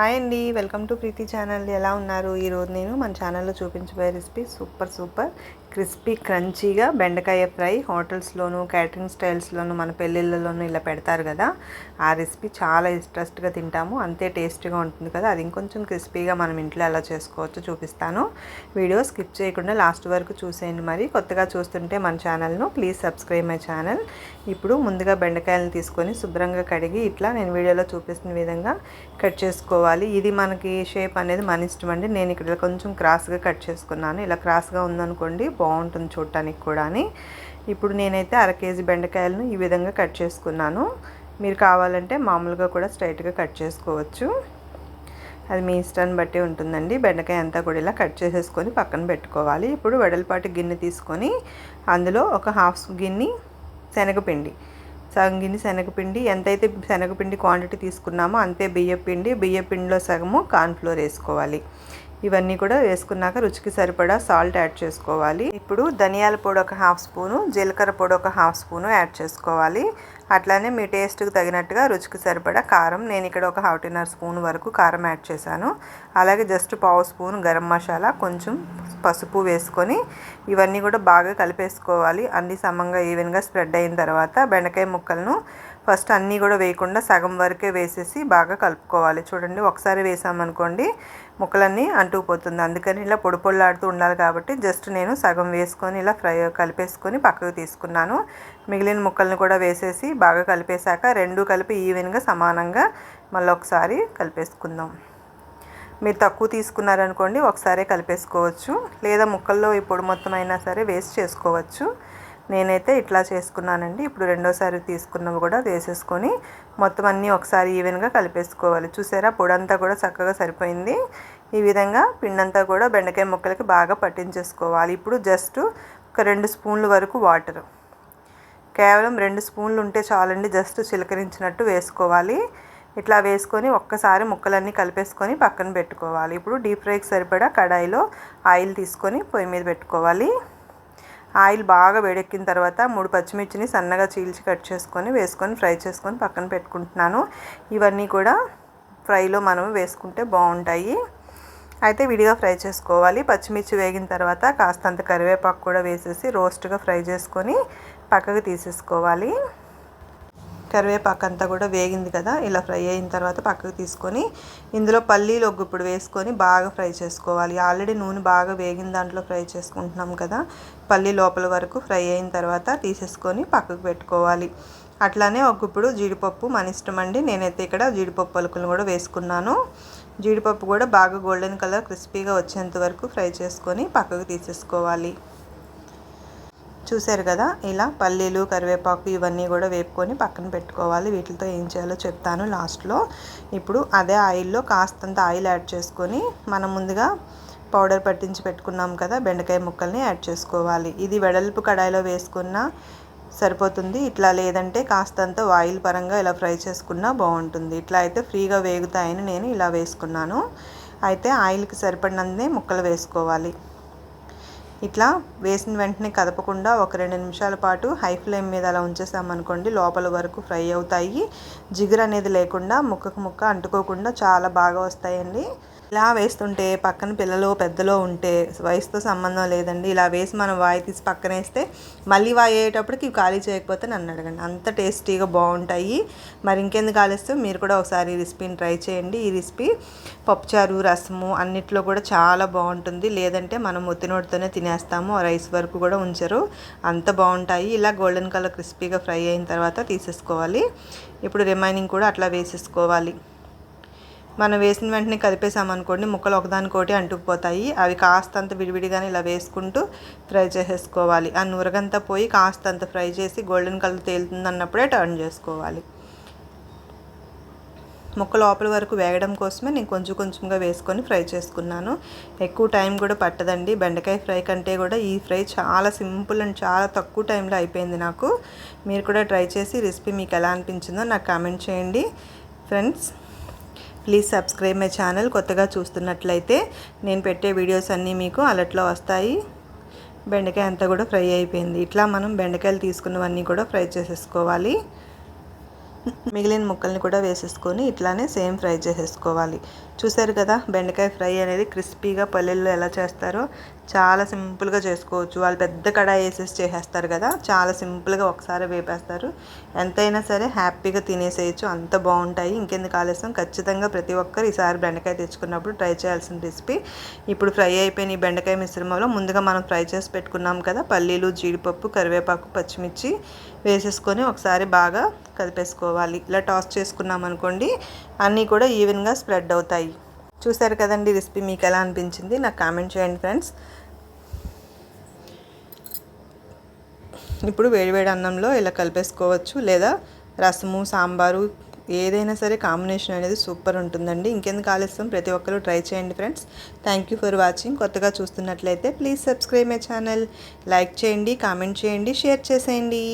Hi అండి welcome to Preethi channel. ఎలా ఉన్నారు? ఈరోజు నేను మన ఛానల్లో చూపించబోయే రెసిపీ సూపర్ సూపర్ క్రిస్పీ క్రంచీగా బెండకాయ ఫ్రై హోటల్స్లోనూ క్యాటరింగ్ స్టైల్స్లోనూ మన పెళ్ళిళ్ళలోనూ ఇలా పెడతారు కదా. ఆ రెసిపీ చాలా ఇంట్రెస్ట్గా తింటాము. అంతే టేస్టీగా ఉంటుంది కదా. అది ఇంకొంచెం క్రిస్పీగా మనం ఇంట్లో ఎలా చేసుకోవచ్చో చూపిస్తాను. వీడియో స్కిప్ చేయకుండా లాస్ట్ వరకు చూసేయండి మరి. కొత్తగా చూస్తుంటే మన ఛానల్ను ప్లీజ్ సబ్స్క్రైబ్ మై ఛానల్. ఇప్పుడు ముందుగా బెండకాయలను తీసుకొని శుభ్రంగా కడిగి ఇట్లా నేను వీడియోలో చూపిస్తున్న విధంగా కట్ చేసుకోవాలి. ఇది మనకి షేప్ అనేది మన ఇష్టం అండి. నేను ఇక్కడ కొంచెం క్రాస్గా కట్ చేసుకున్నాను. ఇలా క్రాస్గా ఉందనుకోండి బాగుంటుంది చూడటానికి కూడా అని ఇప్పుడు నేనైతే అర కేజీ బెండకాయలను ఈ విధంగా కట్ చేసుకున్నాను. మీరు కావాలంటే మామూలుగా కూడా స్ట్రైట్గా కట్ చేసుకోవచ్చు. అది మీ ఇష్టాన్ని బట్టి ఉంటుందండి. బెండకాయ అంతా కూడా ఇలా కట్ చేసేసుకొని పక్కన పెట్టుకోవాలి. ఇప్పుడు వెడల్పాటి గిన్నె తీసుకొని అందులో ఒక హాఫ్ గిన్నె శనగపిండి. సగం గిన్నె శనగపిండి. ఎంతైతే శనగపిండి క్వాంటిటీ తీసుకున్నామో అంతే బియ్యపిండి. బియ్యపిండిలో సగము కార్న్ఫ్లోర్ వేసుకోవాలి. ఇవన్నీ కూడా వేసుకున్నాక రుచికి సరిపడా సాల్ట్ యాడ్ చేసుకోవాలి. ఇప్పుడు ధనియాల పొడి ఒక హాఫ్ స్పూను జీలకర్ర పొడి ఒక హాఫ్ స్పూను యాడ్ చేసుకోవాలి. అట్లానే మీ టేస్ట్కి తగినట్టుగా రుచికి సరిపడా కారం నేను ఇక్కడ ఒక హాఫ్టిన్నర్ స్పూన్ వరకు కారం యాడ్ చేశాను. అలాగే జస్ట్ పావు స్పూన్ గరం మసాలా కొంచెం పసుపు వేసుకొని ఇవన్నీ కూడా బాగా కలిపేసుకోవాలి. అన్ని సమంగా ఈవెన్గా స్ప్రెడ్ అయిన తర్వాత బెండకాయ ముక్కలను ఫస్ట్ అన్నీ కూడా వేయకుండా సగం వరకే వేసేసి బాగా కలుపుకోవాలి. చూడండి ఒకసారి వేసామనుకోండి ముక్కలన్నీ అంటుకుపోతుంది. అందుకని ఇలా పొడి పొడిలాడుతూ ఉండాలి కాబట్టి జస్ట్ నేను సగం వేసుకొని ఇలా ఫ్రై కలిపేసుకొని పక్కకు తీసుకున్నాను. మిగిలిన ముక్కలను కూడా వేసేసి బాగా కలిపేశాక రెండు కలిపి ఈవెన్గా సమానంగా మళ్ళీ ఒకసారి కలిపేసుకుందాం. మీరు తక్కువ తీసుకున్నారనుకోండి ఒకసారి కలిపేసుకోవచ్చు. లేదా ముక్కల్లో ఈ పొడి మొత్తం అయినా సరే వేస్ట్ చేసుకోవచ్చు. నేనైతే ఇట్లా చేసుకున్నానండి. ఇప్పుడు రెండోసారి తీసుకున్నవి కూడా వేసేసుకొని మొత్తం అన్నీ ఒకసారి ఈవెన్గా కలిపేసుకోవాలి. చూసారా? పొడంతా కూడా చక్కగా సరిపోయింది. ఈ విధంగా పిండంతా కూడా బెండకాయ ముక్కలకి బాగా పట్టించేసుకోవాలి. ఇప్పుడు జస్ట్ ఒక రెండు స్పూన్ల వరకు వాటర్. కేవలం రెండు స్పూన్లు ఉంటే చాలండి జస్ట్ చిలకరించినట్టు వేసుకోవాలి. ఇట్లా వేసుకొని ఒక్కసారి ముక్కలన్నీ కలిపేసుకొని పక్కన పెట్టుకోవాలి. ఇప్పుడు డీప్ ఫ్రైకి సరిపడా కడాయిలో ఆయిల్ తీసుకొని పొయ్యి మీద పెట్టుకోవాలి. ఆయిల్ బాగా వేడెక్కిన తర్వాత మూడు పచ్చిమిర్చిని సన్నగా చీల్చి కట్ చేసుకొని వేసుకొని ఫ్రై చేసుకొని పక్కన పెట్టుకుంటున్నాను. ఇవన్నీ కూడా ఫ్రైలో మనం వేసుకుంటే బాగుంటాయి. అయితే విడిగా ఫ్రై చేసుకోవాలి. పచ్చిమిర్చి వేగిన తర్వాత కాస్తంత కరివేపాకు కూడా వేసేసి రోస్ట్గా ఫ్రై చేసుకొని పక్కకు తీసేసుకోవాలి. కరివేపాకు అంతా కూడా వేగింది కదా ఇలా ఫ్రై అయిన తర్వాత పక్కకు తీసుకొని ఇందులో పల్లీలు ఒగ్గు ఇప్పుడు వేసుకొని బాగా ఫ్రై చేసుకోవాలి. ఆల్రెడీ నూనె బాగా వేగిన దాంట్లో ఫ్రై చేసుకుంటున్నాం కదా పల్లీ లోపల వరకు ఫ్రై అయిన తర్వాత తీసేసుకొని పక్కకు పెట్టుకోవాలి. అట్లానే ఒక ఇప్పుడు జీడిపప్పు మన ఇష్టం అండి. నేనైతే ఇక్కడ జీడిపప్పు పలుకులు కూడా వేసుకున్నాను. జీడిపప్పు కూడా బాగా గోల్డెన్ కలర్ క్రిస్పీగా వచ్చేంత వరకు ఫ్రై చేసుకొని పక్కకు తీసేసుకోవాలి. చూశారు కదా ఇలా పల్లీలు కరివేపాకు ఇవన్నీ కూడా వేపుకొని పక్కన పెట్టుకోవాలి. వీటితో ఏం చేయాలో చెప్తాను లాస్ట్లో. ఇప్పుడు అదే ఆయిల్లో కాస్తంత ఆయిల్ యాడ్ చేసుకొని మనం ముందుగా పౌడర్ పట్టించి పెట్టుకున్నాం కదా బెండకాయ ముక్కల్ని యాడ్ చేసుకోవాలి. ఇది వెడల్పు కడాయిలో వేసుకున్న సరిపోతుంది. ఇట్లా లేదంటే కాస్తంత ఆయిల్ పరంగా ఇలా ఫ్రై చేసుకున్నా బాగుంటుంది. ఇట్లా అయితే ఫ్రీగా వేగుతాయని నేను ఇలా వేసుకున్నాను. అయితే ఆయిల్కి సరిపడినందే ముక్కలు వేసుకోవాలి. ఇట్లా వేసిన వెంటనే కదపకుండా ఒక రెండు నిమిషాల పాటు హై ఫ్లేమ్ మీద అలా ఉంచేసామనుకోండి లోపల వరకు ఫ్రై అవుతాయి. జిగురు అనేది లేకుండా ముక్కకు ముక్క అంటుకోకుండా చాలా బాగా వస్తాయండి. ఇలా వేస్తుంటే పక్కన పిల్లలు పెద్దలో ఉంటే వయసుతో సంబంధం లేదండి. ఇలా వేసి మనం వాయి తీసి పక్కన వేస్తే మళ్ళీ వాయి అయ్యేటప్పటికి ఖాళీ చేయకపోతే నన్ను అడగండి. అంత టేస్టీగా బాగుంటాయి. మరి ఇంకెందుకు ఆలస్యం? మీరు కూడా ఒకసారి ఈ రెసిపీని ట్రై చేయండి. ఈ రెసిపీ పప్పుచారు రసము అన్నిట్లో కూడా చాలా బాగుంటుంది. లేదంటే మనం ఒత్తినోటితోనే తినేస్తాము. రైస్ వరకు కూడా ఉంచరు. అంత బాగుంటాయి. ఇలా గోల్డెన్ కలర్ క్రిస్పీగా ఫ్రై అయిన తర్వాత తీసేసుకోవాలి. ఇప్పుడు రిమైనింగ్ కూడా అట్లా వేసేసుకోవాలి. మనం వేసిన వెంటనే కలిపేసామనుకోండి ముక్కలు ఒకదానికోటి అంటుకుపోతాయి. అవి కాస్తంత విడివిడిగానే ఇలా వేసుకుంటూ ఫ్రై చేసేసుకోవాలి. ఆ నురగంతా పోయి కాస్తంత ఫ్రై చేసి గోల్డెన్ కలర్ తేలుతుంది అన్నప్పుడే టర్న్ చేసుకోవాలి. ముక్క లోపల వరకు వేగడం కోసమే నేను కొంచెం కొంచెంగా వేసుకొని ఫ్రై చేసుకున్నాను. ఎక్కువ టైం కూడా పట్టదండి. బెండకాయ ఫ్రై కంటే కూడా ఈ ఫ్రై చాలా సింపుల్ అండ్ చాలా తక్కువ టైంలో అయిపోయింది నాకు. మీరు కూడా ట్రై చేసి రెసిపీ మీకు ఎలా అనిపించిందో నాకు కామెంట్ చేయండి. Friends please subscribe my channel కొత్తగా చూస్తున్నట్లయితే నేను పెట్టే వీడియోస్ అన్నీ మీకు అలర్ట్లో వస్తాయి. బెండకాయ అంతా కూడా ఫ్రై అయిపోయింది. ఇట్లా మనం బెండకాయలు తీసుకున్నవన్నీ కూడా ఫ్రై చేసేసుకోవాలి. మిగిలిన ముక్కల్ని కూడా వేసేసుకొని ఇట్లానే సేమ్ ఫ్రై చేసేసుకోవాలి. చూసారు కదా బెండకాయ ఫ్రై అనేది క్రిస్పీగా పల్లెల్లో ఎలా చేస్తారో చాలా సింపుల్గా చేసుకోవచ్చు. వాళ్ళు పెద్ద కడాయి వేసేసి చేసేస్తారు కదా చాలా సింపుల్గా ఒకసారి వేపేస్తారు. ఎంతైనా సరే హ్యాపీగా తినేసేయచ్చు. అంత బాగుంటాయి. ఇంకెందుకు ఆలస్యం? ఖచ్చితంగా ప్రతి ఒక్కరు ఈసారి బెండకాయ తెచ్చుకున్నప్పుడు ట్రై చేయాల్సిన రెసిపీ. ఇప్పుడు ఫ్రై అయిపోయిన ఈ బెండకాయ మిశ్రమంలో ముందుగా మనం ఫ్రై చేసి పెట్టుకున్నాం కదా పల్లీలు జీడిపప్పు కరివేపాకు పచ్చిమిర్చి వేసేసుకొని ఒకసారి బాగా కలిపేసుకోవాలి. ఇలా టాస్ చేసుకున్నాం అనుకోండి అన్నీ కూడా ఈవెన్గా స్ప్రెడ్ అవుతాయి. చూసారు కదండి రెసిపీ మీకు ఎలా అనిపించింది? నాకు కామెంట్ చేయండి ఫ్రెండ్స్. ఇప్పుడు వేడివేడి అన్నంలో ఇలా కలిపేసుకోవచ్చు లేదా రసము సాంబారు ఏదైనా సరే కాంబినేషన్ అనేది సూపర్ ఉంటుందండి. ఇంకెందుకు ఆలస్యం? ప్రతి ఒక్కరు ట్రై చేయండి friends. Thank you for watching కొత్తగా చూస్తున్నట్లయితే please subscribe my channel. Like చేయండి కామెంట్ చేయండి షేర్ చేసేయండి.